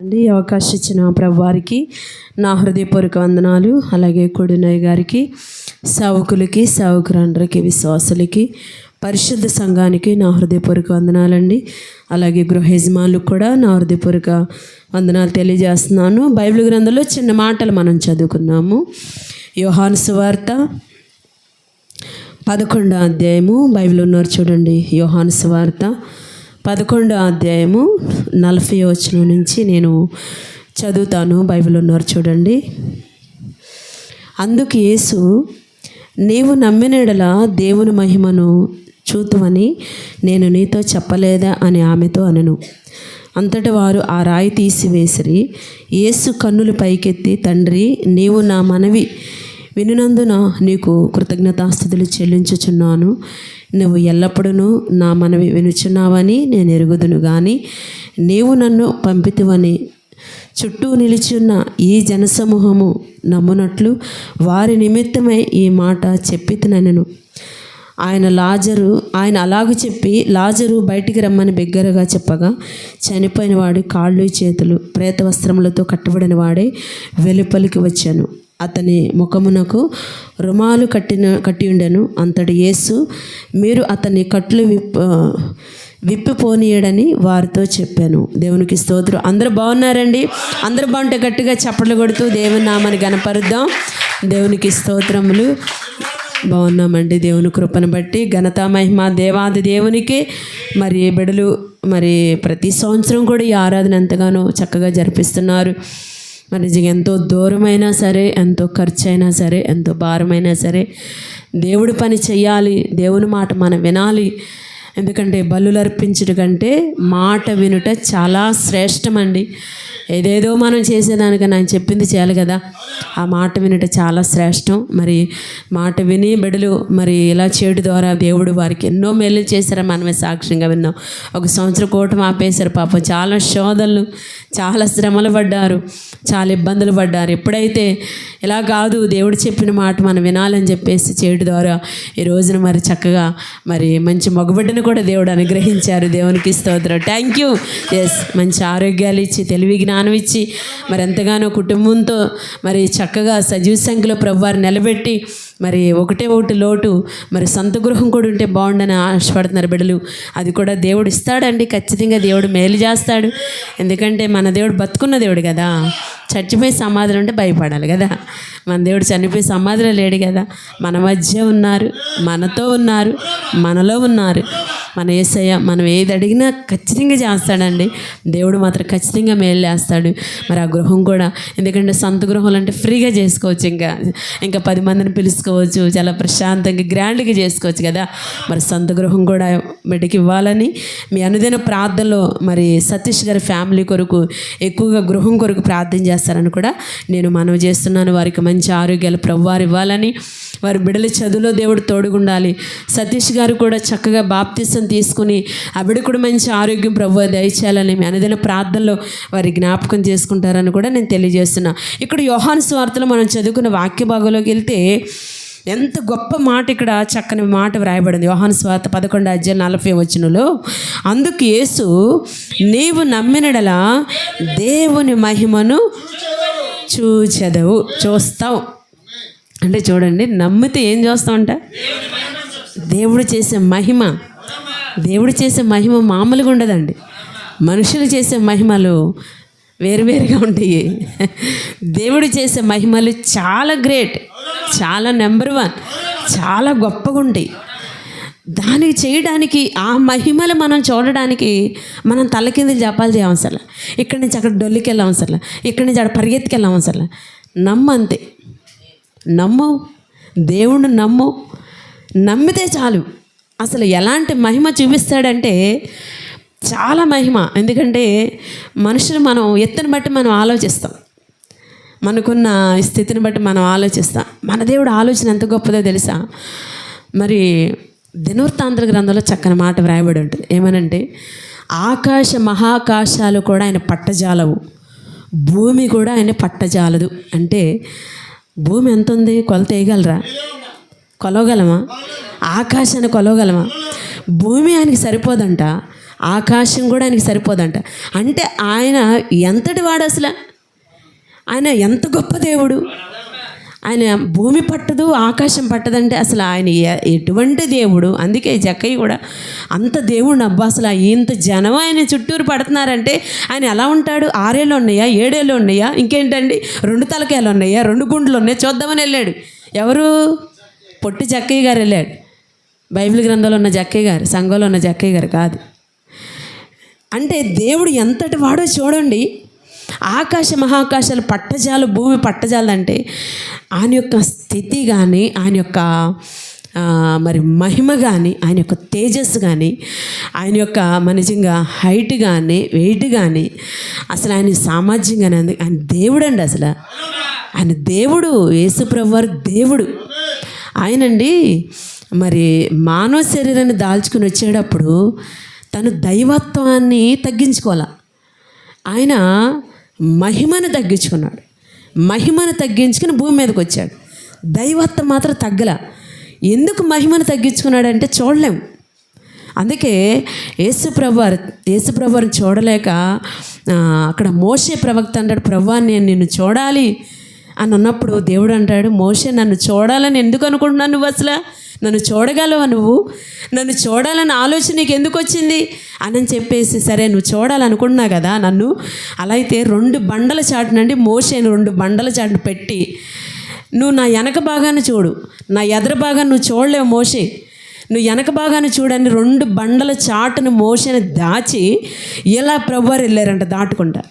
అండి అవకాశం ఇచ్చిన ప్రభు వారికి నా హృదయపూర్వక వందనాలు అలాగే కొడునయ్య గారికి సావుకులకి సావుకురండ్రకి విశ్వాసులకి పరిశుద్ధ సంఘానికి నా హృదయపూర్వక వందనాలండి. అలాగే గృహ యజమానులకు కూడా నా హృదయపూర్వక వందనాలు తెలియజేస్తున్నాను. బైబిల్ గ్రంథంలో చిన్న మాటలు మనం చదువుకున్నాము. యోహాను సువార్త పదకొండో అధ్యాయము బైబిల్ ఉన్నారు చూడండి. యోహాను సువార్త పదకొండో అధ్యాయము నలభై వచనం నుంచి నేను చదువుతాను బైబిల్ ఉన్నారు చూడండి. అందుకు యేసు నీవు నమ్మినడల దేవుని మహిమను చూతువని నేను నీతో చెప్పలేదా అని ఆమెతో అనను. అంతటి వారు ఆ రాయి తీసివేసిరి యేసు కన్నులు పైకెత్తి తండ్రి నీవు నా మనవి వినునందున నీకు కృతజ్ఞతాస్థుతులు చెల్లించుచున్నాను. నువ్వు ఎల్లప్పుడూ నా మనవి వినుచున్నావని నేను ఎరుగుదును కానీ నీవు నన్ను పంపితివని చుట్టూ నిలిచున్న ఈ జనసమూహము నమ్మునట్లు వారి నిమిత్తమై ఈ మాట చెప్పితినను ఆయన లాజరు ఆయన అలాగ చెప్పి లాజరు బయటికి రమ్మని బిగ్గరగా చెప్పగా చనిపోయిన వాడి కాళ్ళు చేతులు ప్రేత వస్త్రములతో కట్టబడిన వాడే వెలుపలికి వచ్చాను. అతని ముఖమునకు రుమాలు కట్టిన కట్టి ఉండెను. అంతటి యేసు మీరు అతని కట్లు విప్ విప్పిపోనీయడని వారితో చెప్పాను. దేవునికి స్తోత్రం. అందరూ బాగున్నారండి? అందరూ బాగుంటే గట్టిగా చప్పట్లు కొడుతూ దేవుని నామని గనపరుద్దాం దేవునికి స్తోత్రములు. బాగున్నామండి? దేవుని కృపను బట్టి ఘనత మహిమ దేవాది దేవునికి. మరి బిడలు మరి ప్రతి సంవత్సరం కూడా ఈ ఆరాధన ఎంతగానో చక్కగా జరిపిస్తున్నారు. మనకి ఎంతో దూరమైనా సరే ఎంతో ఖర్చు అయినా సరే ఎంతో భారమైనా సరే దేవుడి పని చెయ్యాలి దేవుని మాట మనం వినాలి. ఎందుకంటే బలులు అర్పించుట కంటే మాట వినుట చాలా శ్రేష్టమండి. ఏదేదో మనం చేసేదానికన్నా ఆయన చెప్పింది చేయాలి కదా. ఆ మాట వినుట చాలా శ్రేష్టం. మరి మాట విని బిడలు మరి ఇలా చేయడం ద్వారా దేవుడు వారికి ఎన్నో మేలు చేశారని మనమే సాక్ష్యంగా విన్నాం. ఒక సంవత్సరం కూటమి ఆపేశారు పాపం చాలా శోధనలు చాలా శ్రమలు పడ్డారు చాలా ఇబ్బందులు పడ్డారు. ఎప్పుడైతే ఇలా కాదు దేవుడు చెప్పిన మాట మనం వినాలని చెప్పేసి చేయడం ద్వారా ఈ రోజున మరి చక్కగా మరి మంచి మగబిడ్డను కూడా దేవుడు అనుగ్రహించారు. దేవునికి స్తోత్రం. థ్యాంక్ యూ ఎస్ మంచి ఆరోగ్యాలు ఇచ్చి తెలివి జ్ఞానం ఇచ్చి మరి ఎంతగానో కుటుంబంతో మరి చక్కగా సజీవ సంఖ్యలో ప్రభువారు నిలబెట్టి మరి ఒకటే ఒకటి లోటు మరి సొంత గృహం కూడా ఉంటే బాగుండని ఆశపడుతున్నారు బిడ్డలు. అది కూడా దేవుడు ఇస్తాడండి ఖచ్చితంగా దేవుడు మేలు చేస్తాడు. ఎందుకంటే మన దేవుడు బతుకున్న దేవుడు కదా. చచ్చిపోయి సమాధులు ఉంటే భయపడాలి కదా. మన దేవుడు చనిపోయి సమాధిలో లేడు కదా. మన మధ్య ఉన్నారు మనతో ఉన్నారు మనలో ఉన్నారు. మన ఏసయ్య మనం ఏది అడిగినా ఖచ్చితంగా చేస్తాడండి. దేవుడు మాత్రం ఖచ్చితంగా మేలు చేస్తాడు. మరి ఆ గృహం కూడా ఎందుకంటే సొంత గృహాలు అంటే ఫ్రీగా చేసుకోవచ్చు ఇంకా. ఇంకా పది మందిని చేసుకోవచ్చు చాలా ప్రశాంతంగా గ్రాండ్గా చేసుకోవచ్చు కదా. మరి సొంత గృహం కూడా బిడ్డకి ఇవ్వాలని మీ అనుదిన ప్రార్థనలో మరి సతీష్ గారి ఫ్యామిలీ కొరకు ఎక్కువగా గృహం కొరకు ప్రార్థన చేస్తారని కూడా నేను మనవి చేస్తున్నాను. వారికి మంచి ఆరోగ్యాలు ప్రభువారు ఇవ్వాలని వారి బిడ్డల చదువులో దేవుడు తోడుగుండాలి. సతీష్ గారు కూడా చక్కగా బాప్తిసం తీసుకుని ఆ బిడ్డ కూడా మంచి ఆరోగ్యం ప్రభు దయచేయాలని మీ అనుదిన ప్రార్థనలో వారి జ్ఞాపకం చేసుకుంటారని కూడా నేను తెలియజేస్తున్నా. ఇక్కడ యోహాను స్వార్థలో మనం చదువుకున్న వాక్య భాగంలోకి వెళ్తే ఎంత గొప్ప మాట ఇక్కడ చక్కని మాట వ్రాయబడింది. యోహాను స్వార్థ పదకొండు అధ్యాయ నలభై వచ్చినలో అందుకు యేసు నీవు నమ్మినడలా దేవుని మహిమను చూచెదవు చూస్తావు. అంటే చూడండి నమ్మితే ఏం చూస్తామంట దేవుడు చేసే మహిమ. దేవుడు చేసే మహిమ మామూలుగా ఉండదండి. మనుషులు చేసే మహిమలు వేరువేరుగా ఉంటాయి. దేవుడు చేసే మహిమలు చాలా గ్రేట్. చాలా నెంబర్ వన్. చాలా గొప్పగా ఉంటాయి దానికి చేయడానికి ఆ మహిమలు మనం చూడడానికి మనం తల కింద జపాలు చేయవసరం ఇక్కడి నుంచి అక్కడ డొల్లికి వెళ్ళాం అసలు ఇక్కడి నుంచి అక్కడ పరిగెత్తికి వెళ్ళాం అసలు నమ్ము అంతే. నమ్ము. దేవుణ్ణి నమ్ము. నమ్మితే చాలు. అసలు ఎలాంటి మహిమ చూపిస్తాడంటే చాలా మహిమ. ఎందుకంటే మనుషులు మనం ఎత్తుని బట్టి మనం ఆలోచిస్తాం. మనకున్న స్థితిని బట్టి మనం ఆలోచిస్తాం. మన దేవుడు ఆలోచన ఎంత గొప్పదో తెలుసా? మరి దినవృత్తాంతర గ్రంథంలో చక్కని మాట వ్రాయబడి ఉంటుంది. ఏమనంటే ఆకాశ మహాకాశాలు కూడా ఆయన పట్టజాలవు. భూమి కూడా ఆయన పట్టజాలదు. అంటే భూమి ఎంత ఉంది? కొలత వేయగలరా? కొలవగలమా? ఆకాశాన్ని కొలవగలమా? భూమి ఆయనకి సరిపోదంట. ఆకాశం కూడా ఆయనకి సరిపోదంట. అంటే ఆయన ఎంతటి వాడు అసలు? ఆయన ఎంత గొప్ప దేవుడు. ఆయన భూమి పట్టదు ఆకాశం పట్టదంటే అసలు ఆయన ఎటువంటి దేవుడు. అందుకే జక్కయ్య కూడా అంత దేవుడు అబ్బా అసలు ఇంత జనం ఆయన చుట్టూరు పడుతున్నారంటే ఆయన ఎలా ఉంటాడు? ఆరేళ్ళు ఉన్నాయా? ఏడేళ్ళు ఉన్నాయా? ఇంకేంటండి? రెండు తలకాయలు ఉన్నాయా? రెండు గుండ్లు ఉన్నాయి? చూద్దామని వెళ్ళాడు. ఎవరు? పొట్టి జక్కయ్య గారు వెళ్ళాడు. బైబిల్ గ్రంథంలో ఉన్న జక్కయ్య గారు సంఘంలో ఉన్న జక్కయ్య గారు కాదు. అంటే దేవుడు ఎంతటి వాడో చూడండి. ఆకాశ మహాకాశాలు పట్టజాలు భూమి పట్టజాలు అంటే ఆయన యొక్క స్థితి కానీ ఆయన యొక్క మరి మహిమ కానీ ఆయన యొక్క తేజస్సు కానీ ఆయన యొక్క మనిజంగా నిజంగా హైట్ కానీ వెయిట్ కానీ అసలు ఆయన సామర్థ్యం కానీ ఆయన దేవుడు అండి అసలు. ఆయన దేవుడు యేసుప్రభు వారు దేవుడు. ఆయనండి మరి మానవ శరీరాన్ని దాల్చుకుని వచ్చేటప్పుడు తను దైవత్వాన్ని తగ్గించుకోవాల. ఆయన మహిమను తగ్గించుకున్నాడు. మహిమను తగ్గించుకుని భూమి మీదకి వచ్చాడు. దైవత్వం మాత్రం తగ్గల. ఎందుకు మహిమను తగ్గించుకున్నాడంటే చూడలేము అందుకే యేసుప్రభు యేసుప్రభుని చూడలేక అక్కడ మోసే ప్రవక్త అంటాడు ప్రభా నేను నిన్ను చూడాలి అని అన్నప్పుడు దేవుడు అంటాడు మోసే నన్ను చూడాలని ఎందుకు అనుకుంటున్నాను నువ్వు అసలు? నన్ను చూడగలవా నువ్వు? నన్ను చూడాలని ఆలోచన నీకు ఎందుకు వచ్చింది అని చెప్పేసి సరే నువ్వు చూడాలనుకున్నా కదా నన్ను. అలా అయితే రెండు బండల చాటునండి మోసేను రెండు బండల చాటును పెట్టి నువ్వు నా వెనక భాగాన్ని చూడు. నా ఎదర భాగాన్ని నువ్వు చూడలేవు మోసే నువ్వు వెనక భాగాన్ని చూడని రెండు బండల చాటును మోసని దాచి ఇలా ప్రభువారు వెళ్ళారంట దాటుకుంటా.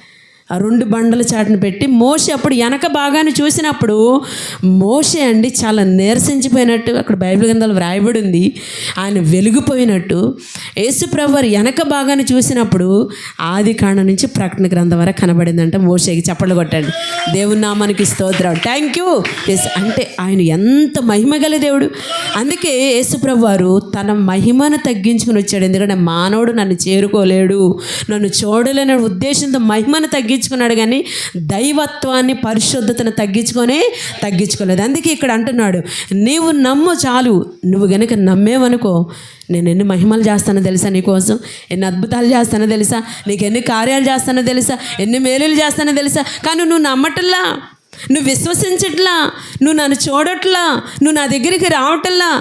ఆ రెండు బండల చాటును పెట్టి మోసే అప్పుడు వెనక భాగాన్ని చూసినప్పుడు మోసే అండి చాలా నీరసించిపోయినట్టు అక్కడ బైబిల్ గ్రంథాలు వ్రాయబడి ఉంది ఆయన వెలిగిపోయినట్టు యేసుప్రభువారు వెనక భాగాన్ని చూసినప్పుడు ఆది కాండ నుంచి ప్రకటన గ్రంథం వరకు కనబడిందంట మోసేకి చప్పట్లు కొట్టండి. దేవుని నామానికి స్తోత్రం. థ్యాంక్ యూ ఎస్ అంటే ఆయన ఎంత మహిమ గల దేవుడు. అందుకే యేసుప్రభు వారు తన మహిమను తగ్గించుకుని వచ్చాడు. ఎందుకంటే మానవుడు నన్ను చేరుకోలేడు. నన్ను చూడలేని ఉద్దేశంతో మహిమను తగ్గించుకున్నాడు కానీ దైవత్వాన్ని పరిశుద్ధతను తగ్గించుకొని తగ్గించుకోలేదు. అందుకే ఇక్కడ అంటున్నాడు నీవు నమ్ము చాలు. నువ్వు గనుక నమ్మేవనుకో నేను ఎన్ని మహిమలు చేస్తానో తెలుసా నీకోసం ఎన్ని అద్భుతాలు చేస్తానో తెలుసా? నీకు ఎన్ని కార్యాలు చేస్తానో తెలుసా? ఎన్ని మేలులు చేస్తానో తెలుసా? కానీ నువ్వు నమ్మటల్లా నువ్వు విశ్వసించట్లా. నువ్వు నన్ను చూడట్లా. నువ్వు నా దగ్గరికి రావటల్లా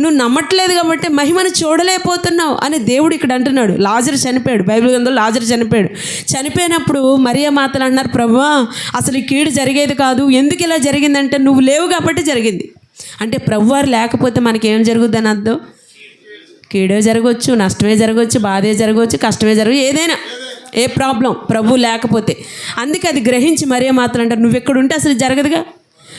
నువ్వు నమ్మట్లేదు కాబట్టి మహిమను చూడలేకపోతున్నావు అని దేవుడు ఇక్కడ అంటున్నాడు. లాజర్ చనిపోయాడు. బైబిల్ గ్రంథంలో లాజర్ చనిపోయాడు. చనిపోయినప్పుడు మరియా మాతలు అన్నారు ప్రభా అసలు ఈ కీడు జరిగేది కాదు. ఎందుకు ఇలా జరిగిందంటే నువ్వు లేవు కాబట్టి జరిగింది. అంటే ప్రభువారు లేకపోతే మనకి ఏం జరుగుద్దని అర్థం? కీడే జరగవచ్చు నష్టమే జరగవచ్చు బాధే జరగవచ్చు కష్టమే జరగవచ్చు ఏదైనా. ఏ ప్రాబ్లం? ప్రభు లేకపోతే. అందుకే అది గ్రహించి మరే మాత్రం అంటారు నువ్వు ఎక్కడుంటే అసలు జరగదుగా?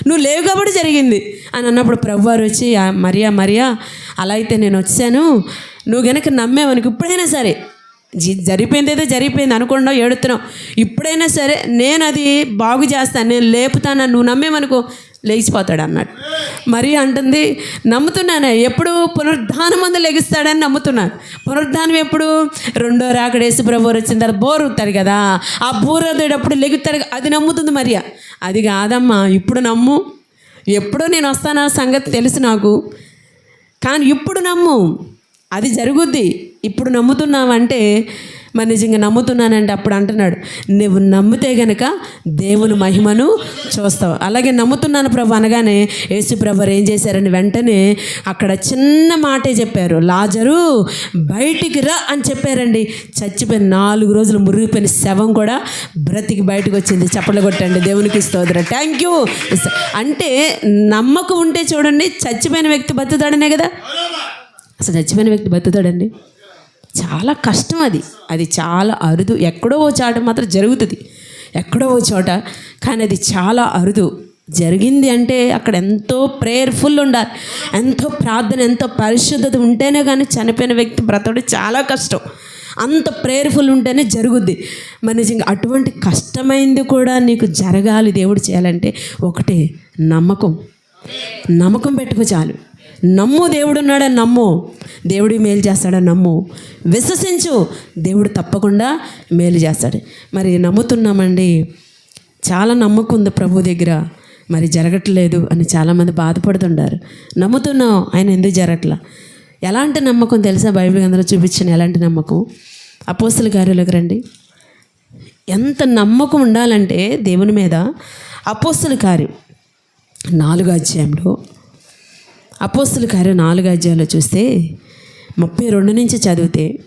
నువ్వు లేవు కాబట్టి జరిగింది. అని అన్నప్పుడు ప్రభువారు వచ్చి మరియా మరియా అలా అయితే నేను వచ్చాను. నువ్వు గనక నమ్మేవనుకు ఇప్పుడైనా సరే జి- జరిగిపోయింది ఏదో జరిగిపోయింది అనుకుండా ఏడుతున్నావు. ఇప్పుడైనా సరే నేను అది బాగు చేస్తాను నేను లేపుతాను నువ్వు నమ్మేమనుకో లేచిపోతాడు అన్నాడు. మరి అంటుంది నమ్ముతున్నాను ఎప్పుడు పునరుద్ధానం మందు లెగిస్తాడని నమ్ముతున్నాను పునరుద్ధానం ఎప్పుడు? రెండో రాకడ ప్రభు వచ్చిన తర్వాత బోరుతాడు కదా ఆ బోరదేటప్పుడు లెగుతాడు? అది నమ్ముతుంది మరియా. అది కాదమ్మా ఇప్పుడు నమ్ము. ఎప్పుడో నేను వస్తానా సంగతి తెలుసు నాకు. కానీ ఇప్పుడు నమ్ము. అది జరుగుద్ది. ఇప్పుడు నమ్ముతున్నావంటే మరి నిజంగా నమ్ముతున్నానంటే అప్పుడు అంటున్నాడు నువ్వు నమ్మితే గనక దేవుని మహిమను చూస్తావు. అలాగే నమ్ముతున్నాను ప్రభు అనగానే యేసు ప్రభు ఏం చేశారని వెంటనే అక్కడ చిన్న మాటే చెప్పారు లాజరు బయటికి రా అని చెప్పారండి. చచ్చిపోయిన నాలుగు రోజులు మురిగిపోయిన శవం కూడా బ్రతికి బయటకు వచ్చింది. చప్పట్లు కొట్టండి. దేవునికి స్తోత్రం. థ్యాంక్ యూ అంటే నమ్మకం ఉంటే చూడండి చచ్చిపోయిన వ్యక్తి బతుకుతాడనే కదా. అసలు చచ్చిపోయిన వ్యక్తి బతుకుతాడండి? చాలా కష్టం అది. అది చాలా అరుదు. ఎక్కడో ఓ చాట మాత్రం జరుగుతుంది. ఎక్కడో ఓ చోట. కానీ అది చాలా అరుదు. జరిగింది అంటే అక్కడ ఎంతో ప్రేయర్ఫుల్ ఉండాలి. ఎంతో ప్రార్థన ఎంతో పరిశుద్ధత ఉంటేనే కానీ చనిపోయిన వ్యక్తి బ్రతకడం చాలా కష్టం. అంత ప్రేయర్ఫుల్ ఉంటేనే జరుగుద్ది. మరి నిజంగా అటువంటి కష్టమైంది కూడా నీకు జరగాలి దేవుడు చేయాలంటే ఒకటే నమ్మకం. నమ్మకం పెట్టుకో చాలు. నమ్ము దేవుడు ఉన్నాడని నమ్ము. దేవుడు మేలు చేస్తాడని నమ్ము. విశ్వసించు. దేవుడు తప్పకుండా మేలు చేస్తాడు. మరి నమ్ముతున్నామండి. చాలా నమ్మకం ఉంది ప్రభు దగ్గర. మరి జరగట్లేదు అని చాలామంది బాధపడుతుంటారు. నమ్ముతున్నాం ఆయన ఎందుకు జరగట్లా? ఎలాంటి నమ్మకం తెలుసా? బైబిల్ అందరూ చూపించిన ఎలాంటి నమ్మకం? అపోస్తుల కార్యాలకు రండి. ఎంత నమ్మకం ఉండాలంటే దేవుని మీద అపోస్తుల కార్యం. నాలుగు అధ్యాయంలో అపోస్తుల కార్యం నాలుగు అధ్యాయంలో చూస్తే ముప్పై రెండు నుంచి చదివితే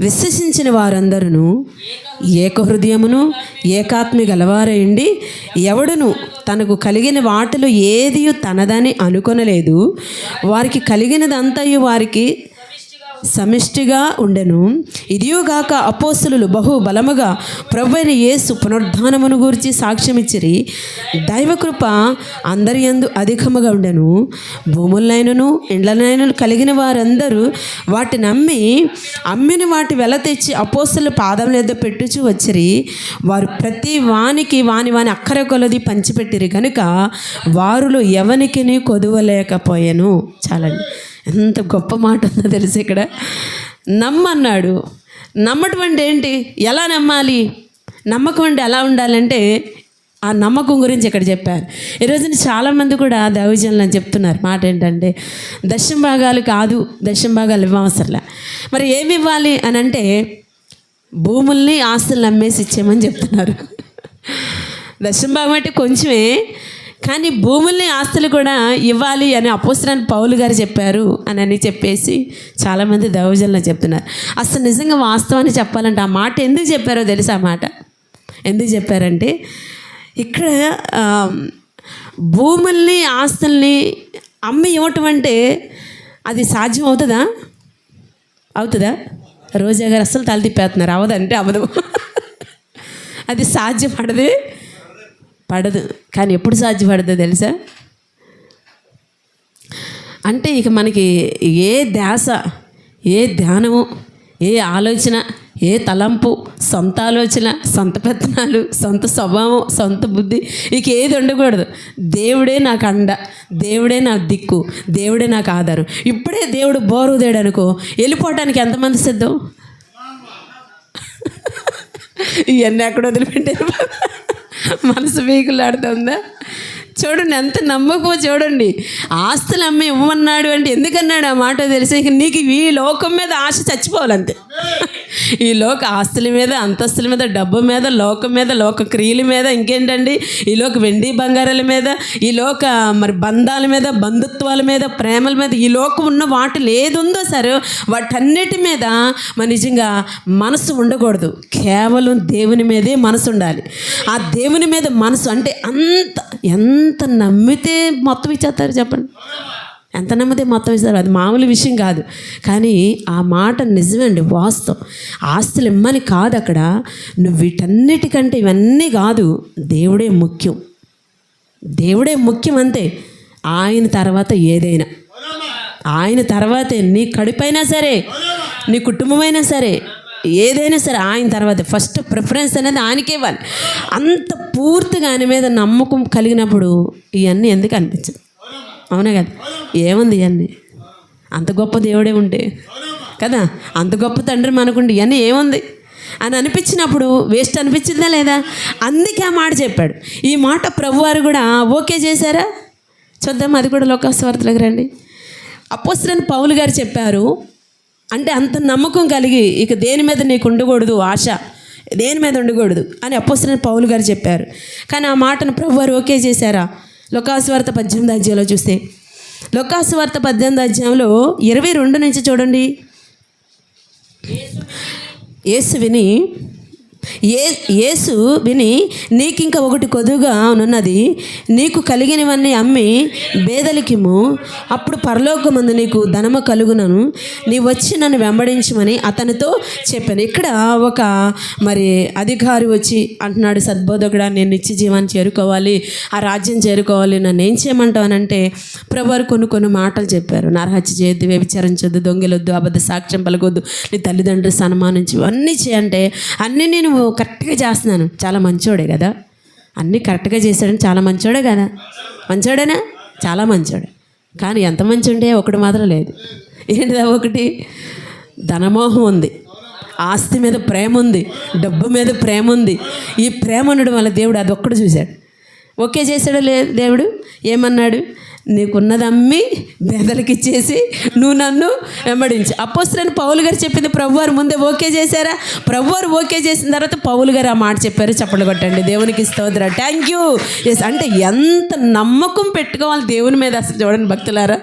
విశ్వసించిన వారందరూ ఏక హృదయమును ఏకాత్మి గలవారయండి ఎవడును తనకు కలిగిన వాటిలో ఏది తనదని అనుకొనలేదు. వారికి కలిగినదంతయు వారికి సమిష్టిగా ఉండెను. ఇదియోగాక అపోస్తులు బహు బలముగా ప్రభు అయిన యేసు పునరుద్ధానమును గురించి సాక్ష్యమిచ్చిరి. దైవకృప అందరి యందు అధికముగా ఉండెను. భూములైనను ఇండ్లనైనను కలిగిన వారందరూ వాటిని అమ్మి అమ్మిన వాటి వెల తెచ్చి అపోస్తుల పాదం లేదా పెట్టుచు వచ్చిరి. వారు ప్రతి వానికి వాని వాని అక్కర కొలది పంచిపెట్టిరి. కనుక వారులో ఎవనికి కొదువలేకపోయాను. చాలండి. ఎంత గొప్ప మాట ఉందో తెలుసు ఇక్కడ? నమ్మన్నాడు. నమ్మటం అంటే ఏంటి? ఎలా నమ్మాలి? నమ్మకం అంటే ఎలా ఉండాలంటే ఆ నమ్మకం గురించి ఇక్కడ చెప్పారు. ఈరోజున చాలామంది కూడా దైవజనులు అని చెప్తున్నారు. మాట ఏంటంటే దశం భాగాలు కాదు దశం భాగాలు ఇవ్వవసరంలే. మరి ఏమి ఇవ్వాలి అని అంటే భూముల్ని ఆస్తులను అమ్మేసి ఇచ్చేయమని చెప్తున్నారు. దశం భాగం అంటే కొంచెమే కానీ భూముల్ని ఆస్తులు కూడా ఇవ్వాలి అని అపోసరాన్ని పౌలు గారు చెప్పారు అని అని చెప్పేసి చాలామంది దౌర్జన్యం చెప్తున్నారు. అసలు నిజంగా వాస్తవాన్ని చెప్పాలంటే ఆ మాట ఎందుకు చెప్పారో తెలుసా ఆ మాట? ఎందుకు చెప్పారంటే ఇక్కడ భూముల్ని ఆస్తుల్ని అమ్మి ఇవ్వటం అంటే అది సాధ్యం అవుతుందా? అవుతుందా? రోజా గారు అస్సలు తల తిప్పేస్తున్నారు. అవదంటే అవదు. అది సాధ్యపడదు. పడదు. కానీ ఎప్పుడు సాధ్యపడదో తెలుసా? అంటే ఇక మనకి ఏ ధ్యాస ఏ ధ్యానము ఏ ఆలోచన ఏ తలంపు సొంత ఆలోచన సొంత పెత్తనాలు సొంత స్వభావం సొంత బుద్ధి ఇక ఏది ఉండకూడదు. దేవుడే నాకు అండ దేవుడే నా దిక్కు దేవుడే నాకు ఆధారం. ఇప్పుడే దేవుడు బోరుదేడు అనుకో వెళ్ళిపోవటానికి ఎంతమంది సిద్ధం? ఇవన్నీ ఎక్కడ వదిలిపెట్టారు? మనసు వీకులాడుతుందా చూడండి ఎంత నమ్మకమో చూడండి. ఆస్తులు అమ్మ ఇవ్వమన్నాడు అంటే ఎందుకన్నాడు ఆ మాట తెలిసి? ఇక నీకు ఈ లోకం మీద ఆశ చచ్చిపోవాలంతే. ఈ లోక ఆస్తుల మీద అంతస్తుల మీద డబ్బు మీద లోకం మీద లోక క్రియల మీద ఇంకేంటండి? ఈ లోక వెండి బంగారాల మీద ఈ లోక మరి బంధాల మీద బంధుత్వాల మీద ప్రేమల మీద ఈ లోకం ఉన్న వాటిలో ఏది ఉందో సరే వాటన్నిటి మీద మన నిజంగా మనసు ఉండకూడదు. కేవలం దేవుని మీదే మనసు ఉండాలి. ఆ దేవుని మీద మనసు అంటే అంత ఎంత నమ్మితే మొత్తం ఇచ్చేస్తారు చెప్పండి. ఎంత నమ్మితే మొత్తం ఇస్తారు? అది మామూలు విషయం కాదు. కానీ ఆ మాట నిజమండి వాస్తవం. ఆస్తులు ఇమ్మని కాదు అక్కడ. నువ్వు వీటన్నిటికంటే ఇవన్నీ కాదు దేవుడే ముఖ్యం. దేవుడే ముఖ్యం అంతే. ఆయన తర్వాత ఏదైనా. ఆయన తర్వాతే. నీ కడుపైనా సరే నీ కుటుంబమైనా సరే ఏదైనా సరే ఆయన తర్వాత ఫస్ట్ ప్రిఫరెన్స్ అనేది ఆయనకే ఇవ్వాలి. అంత పూర్తిగా ఆయన మీద నమ్మకం కలిగినప్పుడు ఇవన్నీ ఎందుకు అనిపించదు? అవునా కదా? ఏముంది ఇవన్నీ? అంత గొప్ప దేవుడే ఉంటే కదా? అంత గొప్ప తండ్రి మనకుండి ఇవన్నీ ఏముంది? అని అనిపించినప్పుడు వేస్ట్ అనిపించిందా లేదా? అందుకే ఆ మాట చెప్పాడు. ఈ మాట ప్రభువారు కూడా ఓకే చేశారా? చూద్దాం అది కూడా లోకాస్వార్థలకు రండి. అపోస్తులని పౌలు గారు చెప్పారు అంటే అంత నమ్మకం కలిగి ఇక దేని మీద నీకు ఉండకూడదు ఆశ దేని మీద ఉండకూడదు అని అపోస్తులని పౌలు గారు చెప్పారు. కానీ ఆ మాటను ప్రభు వారు ఓకే చేశారా? లోకాసువార్త పద్దెనిమిది అధ్యాయంలో చూస్తే లోకాసువార్త పద్దెనిమిది అధ్యాయంలో ఇరవై రెండు నుంచి చూడండి. యేసు విని ఏ యేసు విని నీకు ఇంకా ఒకటి కొదువుగా ఉన్నది నీకు కలిగినవన్నీ అమ్మి బేదలికిము అప్పుడు పరలోకమందు నీకు ధనము కలుగునను. నీ వచ్చి నన్ను వెంబడించమని అతనితో చెప్పాను. ఇక్కడ ఒక మరి అధికారి వచ్చి అంటున్నాడు సద్బోధకుడా నేను నిత్య జీవాన్ని చేరుకోవాలి ఆ రాజ్యం చేరుకోవాలి నన్ను ఏం చేయమంటావు అని అంటే ప్రభువారు కొన్ని కొన్ని మాటలు చెప్పారు. నరహత్య చేయొద్దు వ్యభిచరించొద్దు దొంగలొద్దు అబద్ధ సాక్ష్యం పలకొద్దు నీ తల్లిదండ్రులు సన్మానించి అన్నీ చేయంటే అన్నీ నేను కరెక్ట్గా చేస్తున్నాను. చాలా మంచోడే కదా. అన్నీ కరెక్ట్గా చేశాడని చాలా మంచోడే కదా. మంచోడేనా? చాలా మంచోడే. కానీ ఎంత మంచి ఉంటే ఒకటి మాత్రం లేదు. ఏంటిదా ఒకటి? ధనమోహం ఉంది. ఆస్తి మీద ప్రేమ ఉంది. డబ్బు మీద ప్రేమ ఉంది. ఈ ప్రేమ ఉండడం వల్ల దేవుడు అది ఒక్కడు చూశాడు. ఓకే చేశాడు లే దేవుడు? ఏమన్నాడు? నీకున్నది అమ్మి బెదలకి ఇచ్చేసి నువ్వు నన్ను వెంబడించు. అపోస్తులని పౌలు గారు చెప్పింది ప్రభువారు ముందే ఓకే చేశారా? ప్రభువారు ఓకే చేసిన తర్వాత పౌలు గారు ఆ మాట చెప్పారు. చప్పట్లు కొట్టండి. దేవునికి స్తోత్ర. థ్యాంక్ యూ ఎస్ అంటే ఎంత నమ్మకం పెట్టుకోవాలి దేవుని మీద అసలు చూడండి భక్తులారా.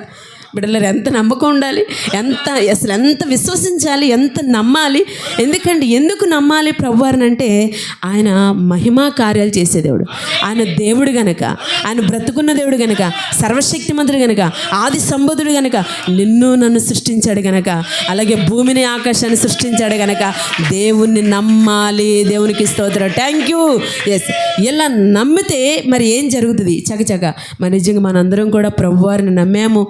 బిడ్డలారు ఎంత నమ్మకం ఉండాలి? ఎంత అసలు ఎంత విశ్వసించాలి? ఎంత నమ్మాలి? ఎందుకంటే ఎందుకు నమ్మాలి ప్రభువారిని అంటే ఆయన మహిమా కార్యాలు చేసే దేవుడు. ఆయన దేవుడు గనక ఆయన బ్రతుకున్న దేవుడు గనక సర్వశక్తిమంతుడు గనక ఆది సంబుధుడు గనక నిన్ను నన్ను సృష్టించాడు గనక అలాగే భూమిని ఆకాశాన్ని సృష్టించాడు గనక దేవుణ్ణి నమ్మాలి. దేవునికి స్తోత్రం. థ్యాంక్ యూ ఎస్ ఇలా నమ్మితే మరి ఏం జరుగుతుంది? చకచక. మరి నిజంగా మనందరం కూడా ప్రభువారిని నమ్మాము.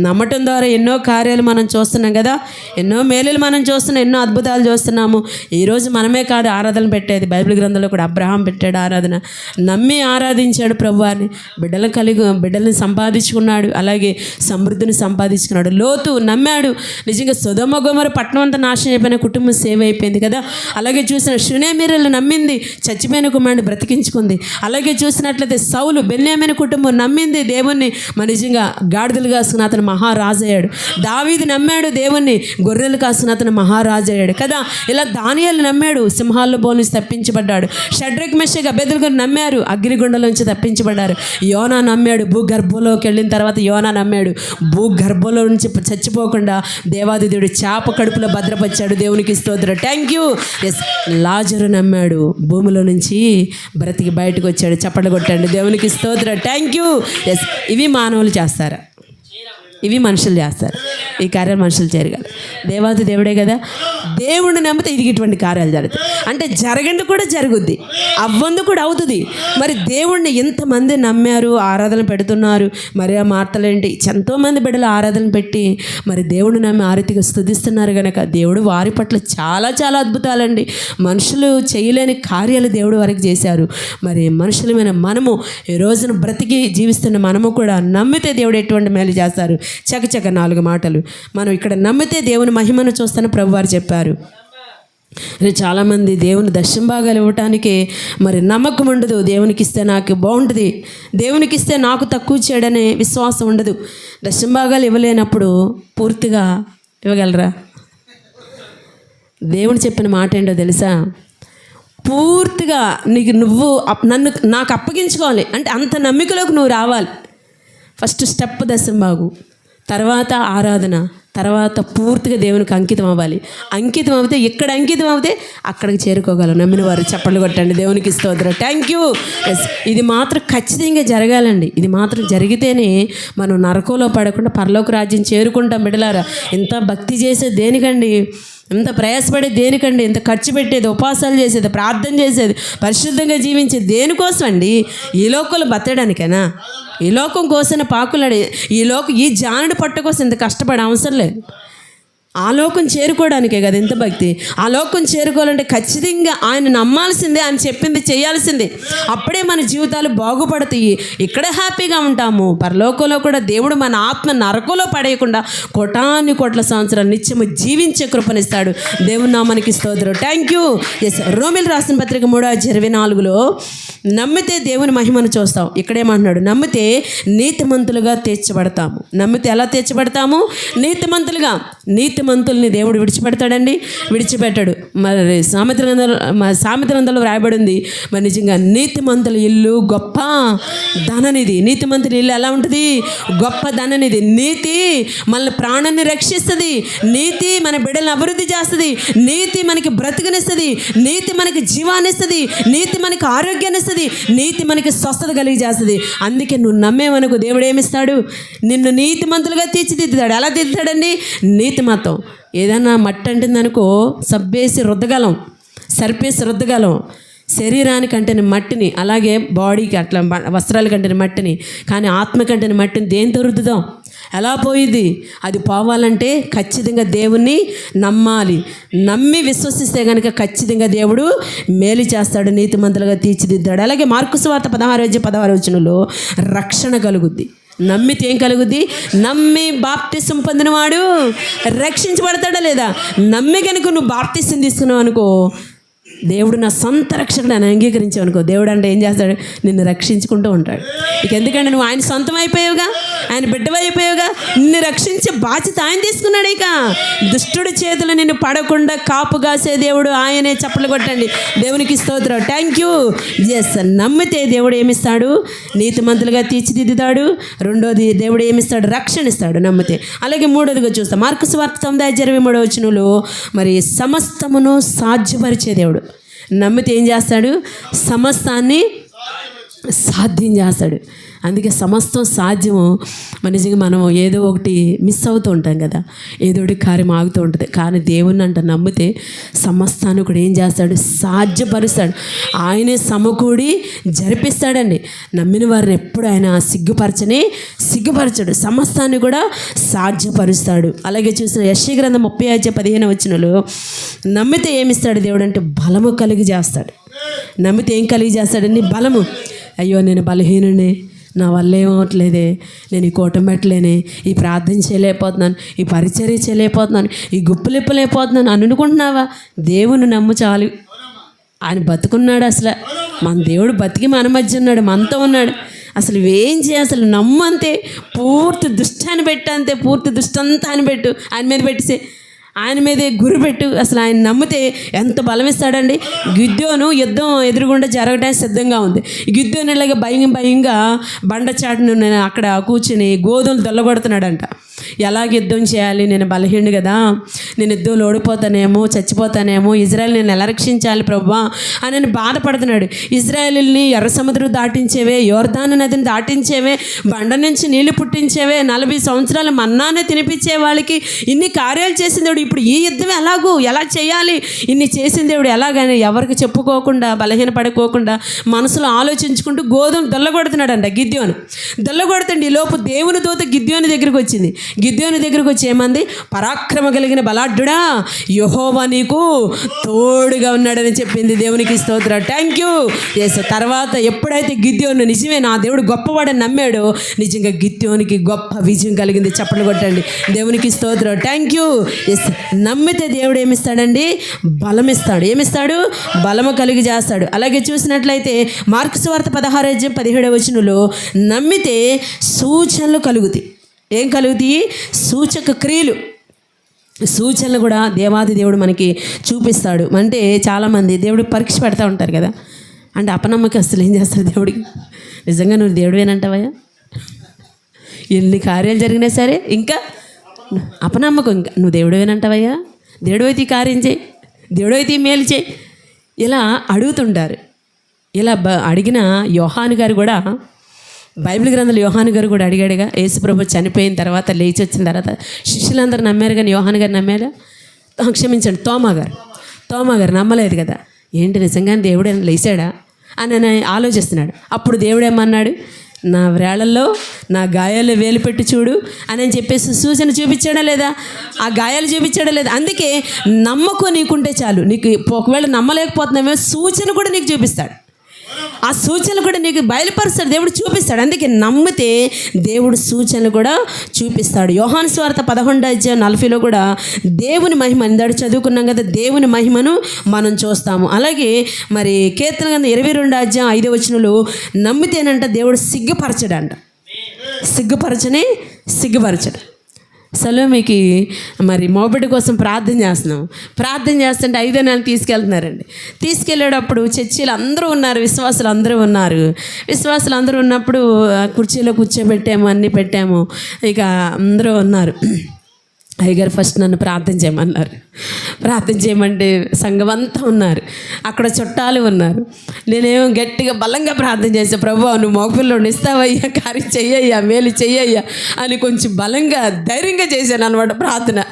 నమ్మటం ద్వారా ఎన్నో కార్యాలు మనం చూస్తున్నాం కదా. ఎన్నో మేలులు మనం చూస్తున్నాం ఎన్నో అద్భుతాలు చూస్తున్నాము. ఈరోజు మనమే కాదు ఆరాధన పెట్టేది. బైబిల్ గ్రంథంలో కూడా అబ్రహాం పెట్టాడు ఆరాధన. నమ్మి ఆరాధించాడు ప్రభువారిని బిడ్డలు కలిగి బిడ్డలను సంపాదించుకున్నాడు. అలాగే సమృద్ధిని సంపాదించుకున్నాడు. లోతు నమ్మాడు. నిజంగా సుధమ గోమర పట్టణం అంతా నాశనం అయిపోయిన కుటుంబం సేవ్ అయిపోయింది కదా. అలాగే చూసిన శునేమీరలు నమ్మింది. చచ్చిపోయిన కుమారుని బ్రతికించుకుంది. అలాగే చూసినట్లయితే సౌలు బెన్యామైన కుటుంబం నమ్మింది. దేవుణ్ణి మరి నిజంగా గాడిదలుగా అతను మహారాజయ్యాడు. దావీది నమ్మాడు దేవుణ్ణి. గొర్రెలు కాసిన అతను మహారాజయ్యాడు కదా. ఇలా దానియాలు నమ్మాడు. సింహాల్లో బోలుంచి తప్పించబడ్డాడు. షడ్రక్ మెషక్ అభ్యర్థులు నమ్మారు. అగ్నిగుండలోంచి తప్పించబడ్డారు. యోనా నమ్మాడు. భూగర్భంలోకి వెళ్ళిన తర్వాత యోనా నమ్మాడు. భూగర్భంలో నుంచి చచ్చిపోకుండా దేవాదిదేవుడు చేప కడుపులో భద్రపరిచాడు. దేవునికి స్తోత్రం. థ్యాంక్ యూ ఎస్ లాజరు నమ్మాడు. భూమిలో నుంచి బ్రతికి బయటకు వచ్చాడు. చప్పట్లు కొట్టాడు. దేవునికి స్తోత్రం. థ్యాంక్ యూ ఎస్ ఇవి మానవులు చేస్తారా? ఇవి మనుషులు చేస్తారు. ఈ కార్యాలు మనుషులు జరగాలి దేవాది దేవుడే కదా. దేవుడిని నమ్మితే ఇది ఇటువంటి కార్యాలు జరుగుతాయి. అంటే జరగండి కూడా జరుగుద్ది. అవ్వందు కూడా అవుతుంది. మరి దేవుణ్ణి ఎంతమంది నమ్మారు ఆరాధన పెడుతున్నారు? మరి ఆ మార్తలేంటి ఎంతోమంది బిడ్డలు ఆరాధన పెట్టి మరి దేవుడిని నమ్మి ఆరతిగా స్థుతిస్తున్నారు కనుక దేవుడు వారి పట్ల చాలా చాలా అద్భుతాలండి. మనుషులు చేయలేని కార్యాలు దేవుడు వారికి చేశారు. మరి మనుషులమైన మనము ఈ రోజున బ్రతికి జీవిస్తున్న మనము కూడా నమ్మితే దేవుడు ఎటువంటి మేలు చేస్తారు? చకచక నాలుగు మాటలు. మనం ఇక్కడ నమ్మితే దేవుని మహిమను చూస్తాను ప్రభు వారు చెప్పారు చాలామంది దేవుని దర్శనం భాగాలు ఇవ్వటానికి మరి నమ్మకం ఉండదు. దేవునికి ఇస్తే నాకు బాగుంటుంది. దేవునికి ఇస్తే నాకు తక్కువ చేయడనే విశ్వాసం ఉండదు. దర్శనం భాగాలు ఇవ్వలేనప్పుడు పూర్తిగా ఇవ్వగలరా? దేవుడు చెప్పిన మాట ఏంటో తెలుసా? పూర్తిగా నీకు నువ్వు అప్- నన్ను నాకు అప్పగించుకోవాలి. అంటే అంత నమ్మికలోకి నువ్వు రావాలి. ఫస్ట్ స్టెప్ దశం బాగు తర్వాత ఆరాధన తర్వాత పూర్తిగా దేవునికి అంకితం అవ్వాలి. అంకితం అవుతే ఎక్కడ అంకితం అవుతే అక్కడికి చేరుకోగలం. నమ్మిన వారు చప్పట్లు కొట్టండి. దేవునికి స్తోత్రం. థ్యాంక్ యూ ఎస్ ఇది మాత్రం ఖచ్చితంగా జరగాలండి. ఇది మాత్రం జరిగితేనే మనం నరకంలో పడకుండా పరలోక రాజ్యం చేరుకుంటాం బిడలారా ఇంత భక్తి చేసే దేనికండి? ఇంత ప్రయాసపడే దేనికండి? ఇంత ఖర్చు పెట్టేది? ఉపాసాలు చేసేది? ప్రార్థన చేసేది? పరిశుద్ధంగా జీవించేది దేనికోసం అండి ఈ లోకలు బతకడానికేనా? ఈ లోకం కోసిన పాకులాడి ఈ లోకం ఈ జానుడు పట్ట కోసం ఇంత కష్టపడే అవసరం లేదు. ఆ లోకం చేరుకోవడానికే కదా ఇంత భక్తి. ఆ లోకం చేరుకోవాలంటే ఖచ్చితంగా ఆయన నమ్మాల్సిందే ఆయన చెప్పింది చేయాల్సిందే. అప్పుడే మన జీవితాలు బాగుపడతాయి. ఇక్కడే హ్యాపీగా ఉంటాము. పరలోకంలో కూడా దేవుడు మన ఆత్మ నరకంలో పడేయకుండా కోటాని కోట్ల సంవత్సరాలు నిత్యము జీవించే కృపనిస్తాడు. దేవుని నామానికి స్తోత్రం. థ్యాంక్ యూ ఎస్ రోమిల్ రాసిన పత్రిక మూడో ఇరవై నాలుగులో నమ్మితే దేవుని మహిమను చూస్తాం. ఇక్కడేమంటున్నాడు నమ్మితే నీతిమంతులుగా తీర్చబడతాము. నమ్మితే ఎలా తీర్చబడతాము? నీతిమంతులుగా. నీతి నీతిమంతుల్ని దేవుడు విడిచిపెడతాడండి? విడిచిపెట్టాడు. మరి సామెత గ్రంథంలో సామెత గ్రంథంలో రాయబడింది మరి నిజంగా నీతిమంతుల ఇల్లు గొప్ప ధననిధి. నీతిమంతుల ఇల్లు ఎలా ఉంటుంది? గొప్ప ధననిధి. నీతి మన ప్రాణాన్ని రక్షిస్తుంది. నీతి మన బిడ్డలను అభివృద్ధి చేస్తుంది. నీతి మనకి బ్రతుకునిస్తుంది. నీతి మనకి జీవాన్నిస్తుంది. నీతి మనకి ఆరోగ్యాన్ని ఇస్తుంది నీతి మనకి స్వస్థత కలిగి చేస్తుంది అందుకే నువ్వు నమ్మేవనుకో దేవుడు ఏమిస్తాడు? నిన్ను నీతిమంతులుగా తీర్చిదిద్దుతాడు. ఎలా తీర్చుతాడండి? నీతి మతం ఏదన్నా మట్టి అంటుందనుకో సబ్బేసి రుద్దగలం సర్పేసి రుద్దగలం. శరీరానికి అంటేనే మట్టిని అలాగే బాడీకి అట్లా వస్త్రాలు వస్త్రాల కంటేనే మట్టిని కానీ ఆత్మకంటిని మట్టిని దేంతో రుద్దుదాం? ఎలా పోయిద్ది? అది పోవాలంటే ఖచ్చితంగా దేవుణ్ణి నమ్మాలి. నమ్మి విశ్వసిస్తే కనుక ఖచ్చితంగా దేవుడు మేలు చేస్తాడు నీతిమంతులుగా తీర్చిదిద్దాడు. అలాగే మార్కు స్వార్త పదహారు వచ్చి పదహారు వచ్చినలో రక్షణ కలుగుద్ది. నమ్మితే ఏం కలుగుద్ది? నమ్మి బాప్తిసం పొందినవాడు రక్షించబడతాడా లేదా? నమ్మి కనుక నువ్వు బాప్తిసం తీసుకున్నావు అనుకో దేవుడు నా సొంత రక్షకుడు అని అంగీకరించావు దేవుడు అంటే ఏం చేస్తాడు? నిన్ను రక్షించుకుంటూ ఉంటాడు. ఇక ఎందుకంటే నువ్వు ఆయన సొంతం అయిపోయావుగా? ఆయన బిడ్డవైపోయావుగా నిన్ను రక్షించే బాధ్యత ఆయన తీసుకున్నాడు ఇక. దుష్టుడి చేతులు నిన్ను పడకుండా కాపు కాసే దేవుడు ఆయనే. చప్పలు కొట్టండి. దేవునికి స్తోత్రం. థ్యాంక్ యూ ఎస్ నమ్మితే దేవుడు ఏమిస్తాడు? నీతిమంతులుగా తీర్చిదిద్దుతాడు. రెండోది దేవుడు ఏమిస్తాడు? రక్షణ ఇస్తాడు నమ్మితే. అలాగే మూడోదిగా చూస్తాం. మార్కు స్వార్థ తొమ్మిది ఇరవై మూడో వచ్చినలో మరి సమస్తమును సాధ్యపరిచే దేవుడు. నమ్మితే ఏం చేస్తాడు? సమస్తాన్ని సాధ్యం చేస్తాడు. అందుకే సమస్తం సాధ్యము మన నిజంగా మనం ఏదో ఒకటి మిస్ అవుతూ ఉంటాం కదా. ఏదో ఒకటి కార్యం ఆగుతూ ఉంటుంది. కానీ దేవుణ్ణి అంట నమ్మితే సమస్తాన్ని కూడా ఏం చేస్తాడు? సాధ్యపరుస్తాడు. ఆయనే సమకూడి జరిపిస్తాడండి. నమ్మిన వారిని ఎప్పుడు ఆయన సిగ్గుపరచని సిగ్గుపరచడు. సమస్తాన్ని కూడా సాధ్యపరుస్తాడు. అలాగే చూసిన యశ్వ గ్రంథం ముప్పై ఐదు పదిహేను వచ్చినలో నమ్మితే ఏమిస్తాడు దేవుడు అంటే బలము కలిగి చేస్తాడు. నమ్మితే ఏం కలిగజేస్తాడండి బలము. అయ్యో నేను బలహీనుని నా వల్ల ఏమవట్లేదే నేను ఈ కూటం పెట్టలేనే ఈ ప్రార్థన చేయలేకపోతున్నాను. ఈ పరిచర్య చేయలేకపోతున్నాను. ఈ గుప్పలిప్పలేకపోతున్నాను అని అనుకుంటున్నావా? దేవుని నమ్ము చాలు. ఆయన బతుకున్నాడు అసలు. మన దేవుడు బతికి మన మధ్య ఉన్నాడు. మనతో ఉన్నాడు. అసలు ఏం చేయ అసలు నమ్మంతే. పూర్తి దుష్టాన్ని పెట్టంతే పూర్తి దుష్టంతా అని పెట్టు. ఆయన మీద పెట్టేసే. ఆయన మీదే గురిపెట్టు అసలు ఆయన నమ్మితే ఎంత బలం ఇస్తాడండి? గిద్దోను యుద్ధం ఎదురుగుండా జరగడానికి సిద్ధంగా ఉంది. గిద్దోను ఇలాగ భయం భయంగా బండ చాటును నేను అక్కడ కూర్చుని గోధుమలు దొల్లగొడుతున్నాడంట. ఎలాగ యుద్ధం చేయాలి? నేను బలహీనుడు కదా. నేను యుద్ధంలో ఓడిపోతానేమో చచ్చిపోతానేమో ఇజ్రాయల్ నేను ఎలా రక్షించాలి ప్రభా అని నేను బాధపడుతున్నాడు. ఇజ్రాయల్ని ఎర్ర సముద్రం దాటించేవే యోర్ధాను నదిని దాటించేవే బండ నుంచి నీళ్ళు పుట్టించేవే నలభై సంవత్సరాలు మన్నానే తినిపించే వాళ్ళకి ఇన్ని కార్యాలు చేసిన దేవుడు. ఇప్పుడు ఈ యుద్ధం ఎలాగూ ఎలా చేయాలి? ఇన్ని చేసిన దేవుడు ఎలాగని ఎవరికి చెప్పుకోకుండా బలహీన పడుకోకుండా మనసులో ఆలోచించుకుంటూ గోధుమ దొల్లగొడుతున్నాడంట గిద్యోను. దొల్లగొడుతుండి ఈ లోపు దేవుని దూత గిద్యోని దగ్గరికి వచ్చింది. గిద్యోని దగ్గరికి వచ్చి ఏమంది? పరాక్రమ కలిగిన బలాఢ్యుడా యహోవా నీకు తోడుగా ఉన్నాడని చెప్పింది దేవునికి స్తోత్ర థ్యాంక్ యూ ఎస్ తర్వాత ఎప్పుడైతే గిద్యోను నిజమే నా దేవుడు గొప్పవాడని నమ్మాడో నిజంగా గిద్యోనికి గొప్ప విజయం కలిగింది. చప్పట్లు కొట్టండి. దేవునికి స్తోత్రం థ్యాంక్ యూ ఎస్ నమ్మితే దేవుడు ఏమిస్తాడండి? బలం ఇస్తాడు ఏమిస్తాడు? బలము కలిగి చేస్తాడు. అలాగే చూసినట్లయితే మార్క్స్ వార్త పదహారు పదిహేడవ వచనంలో నమ్మితే సూచనలు కలుగుతాయి. ఏం కలుగుతాయి సూచక క్రియలు. సూచనలు కూడా దేవాది దేవుడు మనకి చూపిస్తాడు. అంటే చాలామంది దేవుడు పరీక్ష పెడతా ఉంటారు కదా. అంటే అపనమ్మకస్తులు ఏం చేస్తారు దేవుడికి? నిజంగా నువ్వు దేవుడివేనంటావయ్యా? ఎన్ని కార్యాలు జరిగినా సరే ఇంకా అపనమ్మకం ఇంకా. నువ్వు దేవుడివేనంటావయ్యా? దేవుడైతే కార్యం చేయి. దేవుడైతే మేలు చేయి. ఇలా అడుగుతుంటారు. ఇలా బ అడిగిన యోహాను గారు కూడా బైబిల్ గ్రంథాలు యోహాను గారు కూడా అడిగాడుగా యేసుప్రభు చనిపోయిన తర్వాత లేచి వచ్చిన తర్వాత శిష్యులందరూ నమ్మారు కానీ యోహాను గారు నమ్మారా? క్షమించండి తోమా గారు. తోమా గారు నమ్మలేదు కదా. ఏంటి నిజంగానే దేవుడు లేచాడా? అని నేను ఆలోచిస్తున్నాడు. అప్పుడు దేవుడేమన్నాడు నా వేళల్లో నా గాయాలు వేలు పెట్టి చూడు అని అని చెప్పేసి సూచన చూపించాడా లేదా? ఆ గాయాలు చూపించాడా లేదా? అందుకే నమ్మకం నీకుంటే చాలు. నీకు ఒకవేళ నమ్మలేకపోతున్నామో సూచన కూడా నీకు చూపిస్తాడు. ఆ సూచనలు కూడా నీకు బయలుపరుస్తాడు. దేవుడు చూపిస్తాడు. అందుకే నమ్మితే దేవుడు సూచనలు కూడా చూపిస్తాడు. యోహాను స్వార్థ పదకొండు అధ్యాయం నలభైలో కూడా దేవుని మహిమ ఇందాడు చదువుకున్నాం కదా దేవుని మహిమను మనం చూస్తాము. అలాగే మరి కీర్తన గ్రంథం ఇరవై రెండు అధ్యాయం ఐదో వచనంలో నమ్మితేనంట దేవుడు సిగ్గుపరచడంట. సిగ్గుపరచని సిగ్గుపరచడు. సలోమికి మరి మోబిడి కోసం ప్రార్థన చేస్తున్నాం. ప్రార్థన చేస్తుంటే ఐదో నెలలు తీసుకెళ్తున్నారండి. తీసుకెళ్ళేటప్పుడు చర్చిలు అందరూ ఉన్నారు విశ్వాసులు అందరూ ఉన్నారు. విశ్వాసులు అందరూ ఉన్నప్పుడు ఆ కుర్చీలో కూర్చోబెట్టాము అన్నీ పెట్టాము. ఇక అందరూ ఉన్నారు. అయ్యగారు ఫస్ట్ నన్ను ప్రార్థన చేయమన్నారు. ప్రార్థన చేయమంటే సంఘం అంతా ఉన్నారు. అక్కడ చుట్టాలు ఉన్నారు. నేనేమో గట్టిగా బలంగా ప్రార్థన చేసా ప్రభు నువ్వు మగపిల్లోని ఇస్తావయ్యా కార్యం చెయ్యయ్యా మేలు చెయ్యయ్యా అని కొంచెం బలంగా ధైర్యంగా చేశాను అనమాట ప్రార్థన.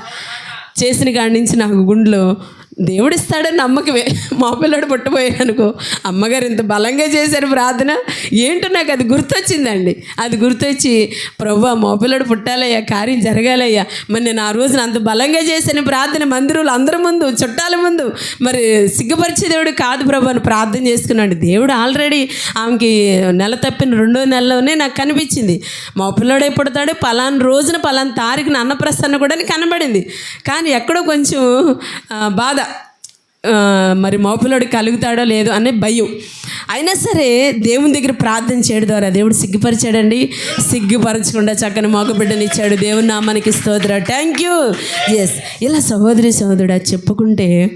చేసిన కాడి నుంచి నాకు గుండెలో దేవుడు ఇస్తాడని నమ్మకమే మా పిల్లడు పుట్టబోయానుకో అమ్మగారు ఇంత బలంగా చేశారు ప్రార్థన. ఏంటో నాకు అది గుర్తొచ్చిందండి. అది గుర్తొచ్చి ప్రభు మా పిల్లడు పుట్టాలయ్యా కార్యం జరగాలయ్యా. మరి నేను ఆ రోజున అంత బలంగా చేశాను ప్రార్థన మందిరులు అందరి ముందు చుట్టాల ముందు. మరి సిగ్గుపరిచే దేవుడు కాదు ప్రభు అని ప్రార్థన చేసుకున్నాడు. దేవుడు ఆల్రెడీ ఆమెకి నెల తప్పిన రెండో నెలలోనే నాకు కనిపించింది. మా పిల్లడే పుడతాడు పలానా రోజున పలానా తారీఖున అన్నప్రసన్న కూడా కనబడింది. కానీ ఎక్కడో కొంచెం బాధ. మరి మోపిలోడు కలుగుతాడో లేదో అనే భయం. అయినా సరే దేవుని దగ్గర ప్రార్థన చేయడం ద్వారా దేవుడు సిగ్గుపరిచాడండి. సిగ్గుపరచకుండా చక్కని మోకబిడ్డని బిడ్డనిచ్చాడు. దేవుని నామానికి స్తోత్ర. థ్యాంక్ యూ ఎస్ ఇలా సహోదరి సహోదరుడా చెప్పుకుంటే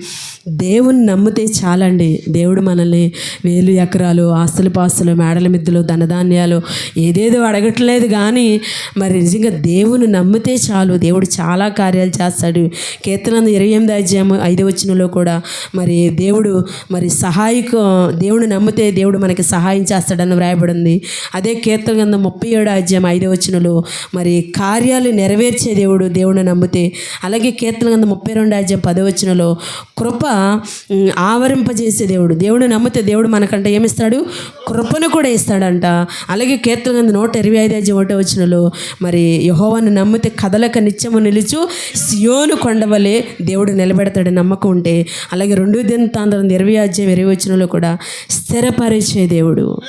దేవుని నమ్మితే చాలండి. దేవుడు మనల్ని వేలు ఎకరాలు ఆస్తులు పాస్తులు మేడల మిద్దులు ధనధాన్యాలు ఏదేదో అడగట్లేదు కానీ మరి నిజంగా దేవుని నమ్మితే చాలు. దేవుడు చాలా కార్యాలు చేస్తాడు. కీర్తన ఇరవై ఎనిమిది అధ్యాయం ఐదు వచ్చినలో కూడా మరి దేవుడు మరి సహాయక దేవుడు నమ్మితే దేవుడు మనకి సహాయం చేస్తాడని వ్రాయబడింది. అదే కీర్తన గ్రంథం ముప్పై ఏడు అధ్యాయం ఐదో వచనంలో మరి కార్యాలు నెరవేర్చే దేవుడు దేవుడిని నమ్మితే అలాగే కీర్తన గ్రంథం ముప్పై రెండు అధ్యాయం పదో కృప ఆవరింపజేసే దేవుడు దేవుడు నమ్మితే దేవుడు మనకంటే ఏమిస్తాడు? కృపను కూడా ఇస్తాడంట. అలాగే కీర్తన కింద నూట ఇరవై ఐదు అధ్యాయం ఒకటో వచనంలో మరి యహోవాను నమ్మితే కదలక నిత్యము నిలుచు సియోను కొండవలే దేవుడు నిలబెడతాడు నమ్మకం ఉంటే అలాగే రెండు దినతాంతరం ఇరవై అధ్యాయం ఇరవై వచనంలో కూడా స్థిరపరిచే దేవుడు.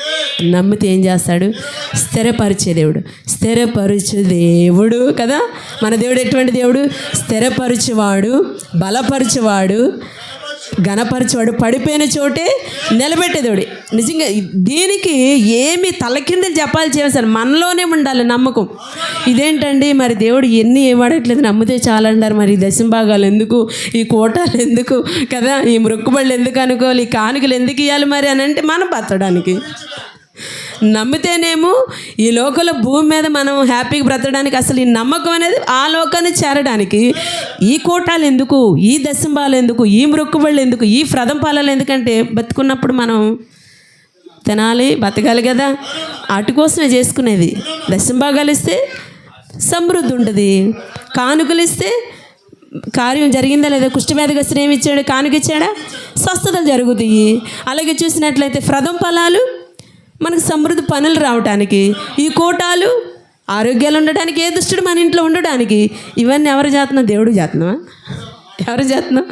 నమ్మితే ఏం చేస్తాడు? స్థిరపరిచే దేవుడు. స్థిరపరిచే దేవుడు కదా? మన దేవుడు ఎటువంటి దేవుడు? స్థిరపరిచేవాడు బలపరిచేవాడు గణపరచువాడు పడిపోయిన చోటే నిలబెట్టేదేవాడు నిజంగా దీనికి ఏమి తలకిందలు చెప్పాలి చేయాలి మనలోనే ఉండాలి నమ్మకం. ఇదేంటండి మరి దేవుడు ఎన్ని ఏమాడట్లేదు నమ్మితే చాలంటారు మరి ఈ దశంభాగాలు ఎందుకు ఈ కోటాలు ఎందుకు కదా ఈ మృక్కుబళ్ళు ఎందుకు అనుకోవాలి ఈ కానుకలు ఎందుకు ఇవ్వాలి మరి అని అంటే మనం బతడానికి నమ్మితేనేమో ఈ లోకంలో భూమి మీద మనం హ్యాపీగా బ్రతకడానికి అసలు ఈ నమ్మకం అనేది ఆ లోకాన్ని చేరడానికి ఈ కోటాలు ఎందుకు ఈ దశంబాలు ఎందుకు ఈ మృక్కుబళ్ళు ఎందుకు ఈ ఫ్రదం పాలలు ఎందుకంటే బతుకున్నప్పుడు మనం తినాలి బతకాలి కదా. వాటి కోసమే చేసుకునేది. దశంభాగాలు ఇస్తే సమృద్ధి ఉంటుంది కానుకలు ఇస్తే కార్యం జరిగిందా లేదా కుష్ఠవ్యాధిగ్రస్తులు ఏమి ఇచ్చాడు కానుక ఇచ్చాడా? స్వస్థతలు జరుగుతాయి. అలాగే చూసినట్లయితే ఫ్రదం ఫలాలు మనకు సమృద్ధి పనులు రావటానికి ఈ కోటాలు ఆరోగ్యాలు ఉండడానికి ఏ దుష్టుడు మన ఇంట్లో ఉండడానికి ఇవన్నీ ఎవరు జాతన దేవుడు జాతనమా ఎవరు చేస్తున్నాం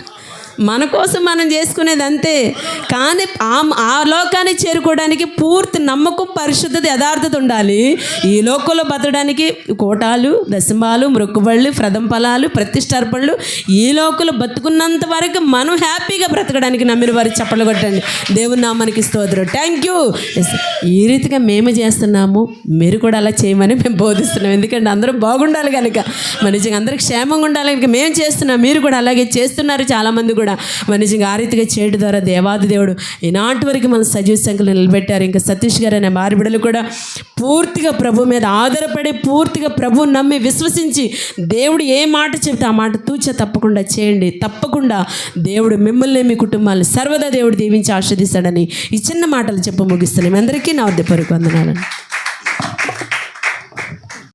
మన కోసం మనం చేసుకునేది అంతే కానీ ఆ ఆ లోకాన్ని చేరుకోవడానికి పూర్తి నమ్మకం పరిశుద్ధత యథార్థత ఉండాలి. ఈ లోకంలో బతకడానికి కోటాలు దశమాలు మృక్కుబళ్ళు ప్రథమ ఫలాలు ప్రతిష్టార్పణలు ఈ లోకంలో బతుకున్నంత వరకు మనం హ్యాపీగా బ్రతకడానికి నమ్మిన వారికి చప్పలు కొట్టండి. దేవుని నామానికి స్తోత్రం. థ్యాంక్ యూ ఈ రీతిగా మేము చేస్తున్నాము. మీరు కూడా అలా చేయమని మేము బోధిస్తున్నాం. ఎందుకంటే అందరూ బాగుండాలి కనుక. మనిషిగా అందరూ క్షేమంగా ఉండాలి కనుక మేము చేస్తున్నాం. మీరు కూడా అలాగే చేస్తున్నారు చాలామంది కూడా. మనిషిగా ఆ రీతిగా చేయడం ద్వారా దేవాది దేవుడు ఈనాటి వరకు మన సజీవ సంఖ్యలు నిలబెట్టారు. ఇంకా సతీష్ గారు అనే వారి కూడా పూర్తిగా ప్రభు మీద ఆధారపడి పూర్తిగా ప్రభు నమ్మి విశ్వసించి దేవుడు ఏ మాట చెబితే ఆ మాట తూచ తప్పకుండా చేయండి. తప్పకుండా దేవుడు మిమ్మల్ని మీ కుటుంబాన్ని సర్వదా దేవుడు దీవించి ఆస్వాదిస్తాడని ఈ చిన్న మాటలు చెప్పు ముగిస్తున్నాం. అందరికీ నా వద్ద పరుకు వందనాలను